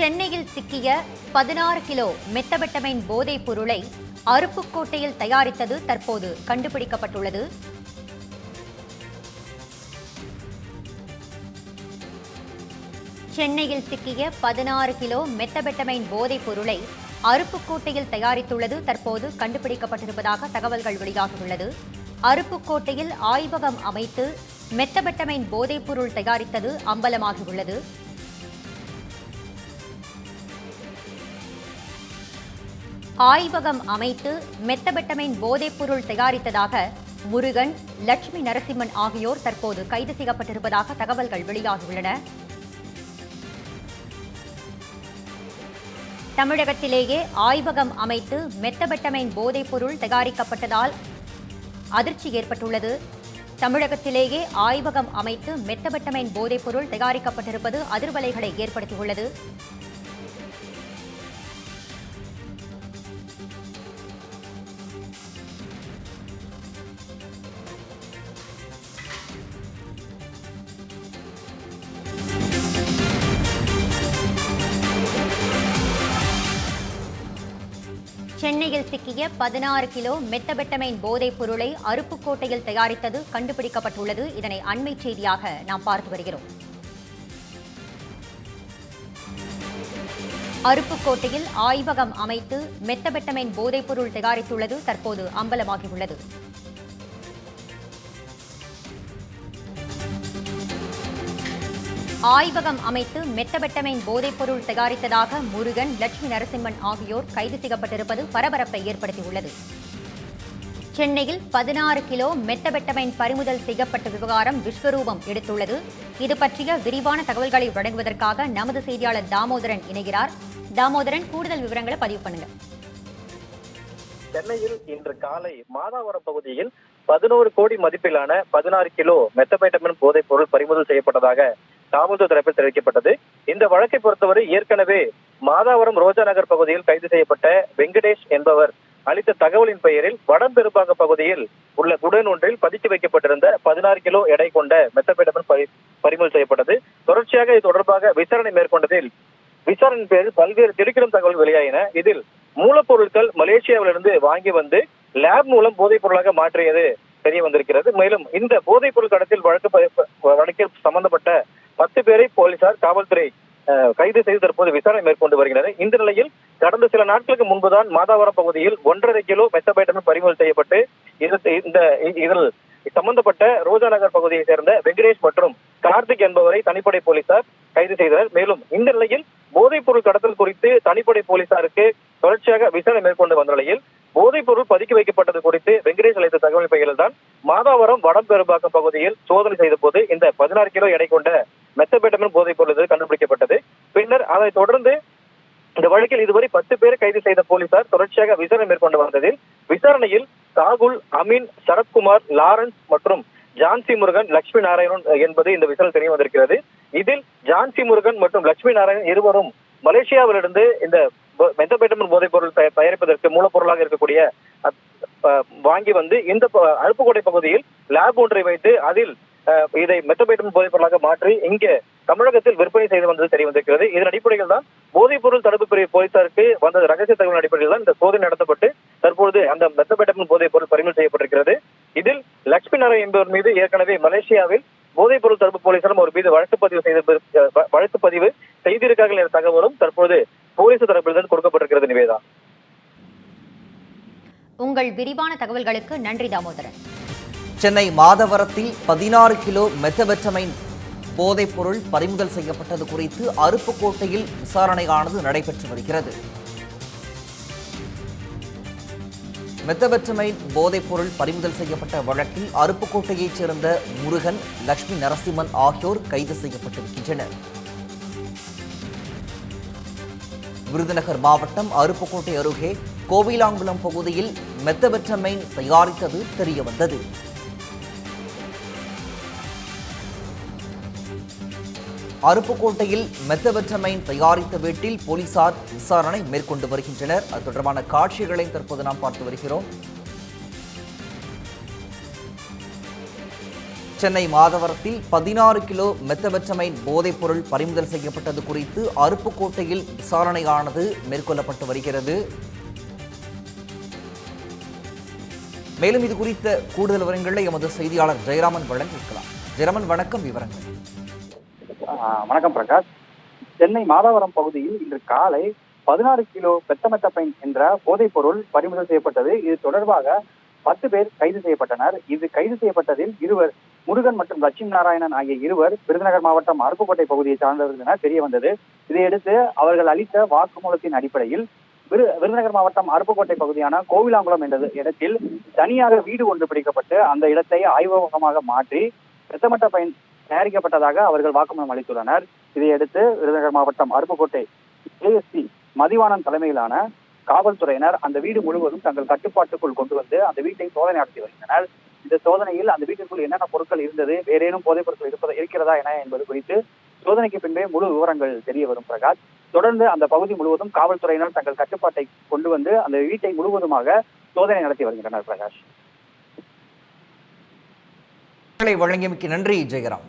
சென்னையில் சிக்கிய பதினாறு கிலோ மெத்தபெட்டமைன் போதைப் பொருளை அருப்புக்கோட்டையில் தயாரித்தது தற்போது கண்டுபிடிக்கப்பட்டுள்ளது. சென்னையில் சிக்கிய பதினாறு கிலோ மெத்தபெட்டமைன் போதைப் பொருளை அருப்புக்கோட்டையில் தயாரித்துள்ளது தற்போது கண்டுபிடிக்கப்பட்டிருப்பதாக தகவல்கள் வெளியாகியுள்ளது. அருப்புக்கோட்டையில் ஆய்வகம் அமைத்து மெத்தபெட்டமைன் போதைப் பொருள் தயாரித்தது அம்பலமாகியுள்ளது. ஆய்வகம் அமைத்து மெத்தபெட்டமைன் போதைப்பொருள் தயாரித்ததாக முருகன் லட்சுமி நரசிம்மன் ஆகியோர் தற்போது கைது செய்யப்பட்டிருப்பதாக தகவல்கள் வெளியாகியுள்ளன. தமிழகத்திலேயே ஆய்வகம் அமைத்து மெத்தபெட்டமைன் போதைப்பொருள் தயாரிக்கப்பட்டதால் அதிர்ச்சி ஏற்பட்டுள்ளது. தமிழகத்திலேயே ஆய்வகம் அமைத்து மெத்தபெட்டமைன் போதைப்பொருள் தயாரிக்கப்பட்டிருப்பது அதிர்வலைகளை ஏற்படுத்தியுள்ளது. சென்னையில் சிக்கிய பதினாறு கிலோ மெத்தபெட்டமைன் போதைப் பொருளை அருப்புக்கோட்டையில் தயாரித்தது கண்டுபிடிக்கப்பட்டுள்ளது. இதனை அண்மை செய்தியாக நாம் பார்த்து வருகிறோம். அருப்புக்கோட்டையில் ஆய்வகம் அமைத்து மெத்தபெட்டமைன் போதைப் பொருள் தயாரித்துள்ளது. தற்போது அம்பலமாகியுள்ளது. ஆய்வகம் அமைத்து மெத்தபெட்டமைன் போதைப்பொருள் தயாரித்ததாக முருகன் லட்சுமி நரசிம்மன் ஆகியோர் கைது செய்யப்பட்டிருப்பது பரபரப்பை ஏற்படுத்தியுள்ளது. சென்னையில் பதினாறு கிலோ மெத்தபெட்டமைன் பறிமுதல் செய்யப்பட்ட விவகாரம் விஸ்வரூபம் எடுத்துள்ளது. இது பற்றிய விரிவான தகவல்களை வழங்குவதற்காக நமது செய்தியாளர் தாமோதரன் இணைகிறார். தாமோதரன் கூடுதல் விவரங்களை பதிவு பண்ணுங்க. சென்னையில் இன்று காலை மாதாவரம் பகுதியில் பதினோரு கோடி மதிப்பிலான பதினாறு கிலோ மெத்தபேட்டமின் போதைப் பொருள் பறிமுதல் செய்யப்பட்டதாக காவல்துறை தரப்பில் தெரிவிக்கப்பட்டது. இந்த வழக்கை பொறுத்தவரை ஏற்கனவே மாதாவரம் ரோஜா நகர் பகுதியில் கைது செய்யப்பட்ட வெங்கடேஷ் என்பவர் அளித்த தகவலின் பெயரில் வடம்பெரும்பாங்க பகுதியில் உள்ள குடன் ஒன்றில் பதுக்கி வைக்கப்பட்டிருந்த பதினாறு கிலோ எடை கொண்ட மெத்தபேட்டமின் பறி- பறிமுதல் செய்யப்பட்டது. தொடர்ச்சியாக இது தொடர்பாக விசாரணை மேற்கொண்டதில் விசாரணையின் பேரில் பல்வேறு திடுக்கிடும் தகவல் வெளியாயின. இதில் மூலப்பொருட்கள் மலேசியாவிலிருந்து வாங்கி வந்து லேப் மூலம் போதைப் பொருளாக மாற்றியது தெரிய வந்திருக்கிறது. மேலும் இந்த போதைப் பொருள் கடத்தில் வழக்கு வழக்கில் சம்பந்தப்பட்ட பத்து பேரை போலீசார் காவல்துறை கைது செய்து தற்போது விசாரணை மேற்கொண்டு வருகின்றனர். இந்த நிலையில் கடந்த சில நாட்களுக்கு முன்புதான் மாதாவரம் பகுதியில் ஒன்றரை கிலோ மெத்தபைட்டமின் பறிமுதல் செய்யப்பட்டு இந்த இதில் சம்பந்தப்பட்ட ரோஜா நகர் பகுதியை சேர்ந்த வெங்கடேஷ் மற்றும் கார்த்திக் என்பவரை தனிப்படை போலீசார் கைது செய்தனர். மேலும் இந்த நிலையில் போதைப் பொருள் கடத்தல் குறித்து தனிப்படை போலீசாருக்கு தொடர்ச்சியாக விசாரணை மேற்கொண்டு வந்த நிலையில் போதைப் பொருள் பதுக்கி வைக்கப்பட்டது குறித்து வெங்கடேஷ் அளித்த தகவல் பெயரில் தான் மாதாவரம் வடம்பெரும்பாக்கம் பகுதியில் சோதனை செய்த போது இந்த பதினாறு கிலோ எடை கொண்ட மெத்தபெட்டமின் போதைப் பொருள் கண்டுபிடிக்கப்பட்டது? பின்னர் அதை தொடர்ந்து இந்த வழக்கில் இதுவரை பத்து பேர் கைது செய்த போலீசார் தொடர்ச்சியாக விசாரணை மேற்கொண்டு வந்ததில் விசாரணையில் ராகுல் அமீன் சரத்குமார் லாரன்ஸ் மற்றும் ஜான்சி முருகன் லட்சுமி நாராயணன் என்பது இந்த விசாரணை தெரிய வந்திருக்கிறது. இதில் ஜான்சி முருகன் மற்றும் லட்சுமி நாராயணன் இருவரும் மலேசியாவிலிருந்து இந்த மெத்தபெட்டமின் போதைப் பொருள் தயாரிப்பதற்கு மூலப்பொருளாக இருக்கக்கூடிய வாங்கி வந்து இந்த ப- பகுதியில் லேப் ஒன்றை வைத்து அதில் இதை மெத்தபைட்டன் போதைப் பொருளாக மாற்றி இங்கே தமிழகத்தில் விற்பனை செய்து வந்தது தெரிய வந்திருக்கிறது. இதன் அடிப்படையில் தான் போதைப் பொருள் தடுப்பு பிரிவு போலீசாருக்கு வந்த ரகசிய தகவல் அடிப்படையில் தான் இந்த சோதனை நடத்தப்பட்டு தற்பொழுது அந்த மெத்தபைட்டன் போதைப் பொருள் பறிமுதல் செய்யப்பட்டிருக்கிறது. இதில் லட்சுமி நாராயண் என்பவர் மீது ஏற்கனவே மலேசியாவில் போதைப் பொருள் தடுப்பு போலீசாரும் ஒரு மீது வழக்கு பதிவு செய்த வழக்கு பதிவு செய்திருக்கார்கள் என்ற தகவலும் தற்போது போலீஸ் தரப்பிலிருந்து கொடுக்கப்பட்டிருக்கிறது நிவேதா. உங்கள் விரிவான தகவல்களுக்கு நன்றி தாமோதரன். சென்னை மாதவரத்தில் பதினாறு கிலோ மெத்தபெட்டமைன் போதைப்பொருள் பறிமுதல் செய்யப்பட்டது குறித்து அருப்புக்கோட்டையில் விசாரணையானது நடைபெற்று வருகிறது. மெத்தபெட்டமைன் போதைப்பொருள் பறிமுதல் செய்யப்பட்ட வழக்கில் அருப்புக்கோட்டையைச் சேர்ந்த முருகன் லட்சுமி நரசிம்மன் ஆகியோர் கைது செய்யப்பட்டிருக்கின்றனர். விருதுநகர் மாவட்டம் அருப்புக்கோட்டை அருகே கோவிலாங்குளம் பகுதியில் மெத்தபெட்டமைன் தயாரித்தது தெரிய அருப்புக்கோட்டையில் மெத்தவெட்டமைன் தயாரித்த வீட்டில் போலீசார் விசாரணை மேற்கொண்டு வருகின்றனர். அது தொடர்பான காட்சிகளை தற்போது நாம் பார்த்து வருகிறோம். சென்னை மாதவரத்தில் பதினாறு கிலோ மெத்தபெட்டமைன் போதைப்பொருள் பறிமுதல் செய்யப்பட்டது குறித்து அருப்புக்கோட்டையில் விசாரணையானது மேற்கொள்ளப்பட்டு வருகிறது. மேலும் இது குறித்த கூடுதல் விவரங்களை எமது செய்தியாளர் ஜெயராமன் வழங்கியிருக்கலாம். ஜெயராமன் வணக்கம் விவரங்கள். வணக்கம் பிரகாஷ். சென்னை மாதாவரம் பகுதியில் இன்று காலை பதினாறு கிலோ பெத்தமெத்தப்பைன் என்ற போதைப் பொருள் பறிமுதல் செய்யப்பட்டது. இது தொடர்பாக பத்து பேர் கைது செய்யப்பட்டனர். இது கைது செய்யப்பட்டதில் இருவர் முருகன் மற்றும் லட்சுமி நாராயணன் ஆகிய இருவர் விருதுநகர் மாவட்டம் அருப்புக்கோட்டை பகுதியை சார்ந்தவர்கள் என தெரிய வந்தது. இதையடுத்து அவர்கள் அளித்த வாக்குமூலத்தின் அடிப்படையில் விரு விருதுநகர் மாவட்டம் அருப்புக்கோட்டை பகுதியான கோவிலாங்குளம் என்ற இடத்தில் தனியாக வீடு ஒன்று பிடிக்கப்பட்டு அந்த இடத்தை ஆய்வகமாக மாற்றி பெத்தமட்ட பயன் தயாரிக்கப்பட்டதாக அவர்கள் வாக்குமூலம் அளித்துள்ளனர். இதையடுத்து விருதுநகர் மாவட்டம் அருப்புக்கோட்டை ஏஎஸ்பி மதிவாணன் தலைமையிலான காவல்துறையினர் அந்த வீடு முழுவதும் தங்கள் கட்டுப்பாட்டுக்குள் கொண்டு வந்து அந்த வீட்டை சோதனை நடத்தி வருகின்றனர். இந்த சோதனையில் அந்த வீட்டிற்குள் என்னென்ன பொருட்கள் இருந்தது வேறேனும் போதைப் பொருட்கள் இருப்பதா இருக்கிறதா என என்பது குறித்து சோதனைக்கு பின்பே முழு விவரங்கள் தெரிய வரும் பிரகாஷ். தொடர்ந்து அந்த பகுதி முழுவதும் காவல்துறையினர் தங்கள் கட்டுப்பாட்டை கொண்டு வந்து அந்த வீட்டை முழுவதுமாக சோதனை நடத்தி வருகின்றனர் பிரகாஷ். வழங்கியமைக்கு நன்றி ஜெயராம்.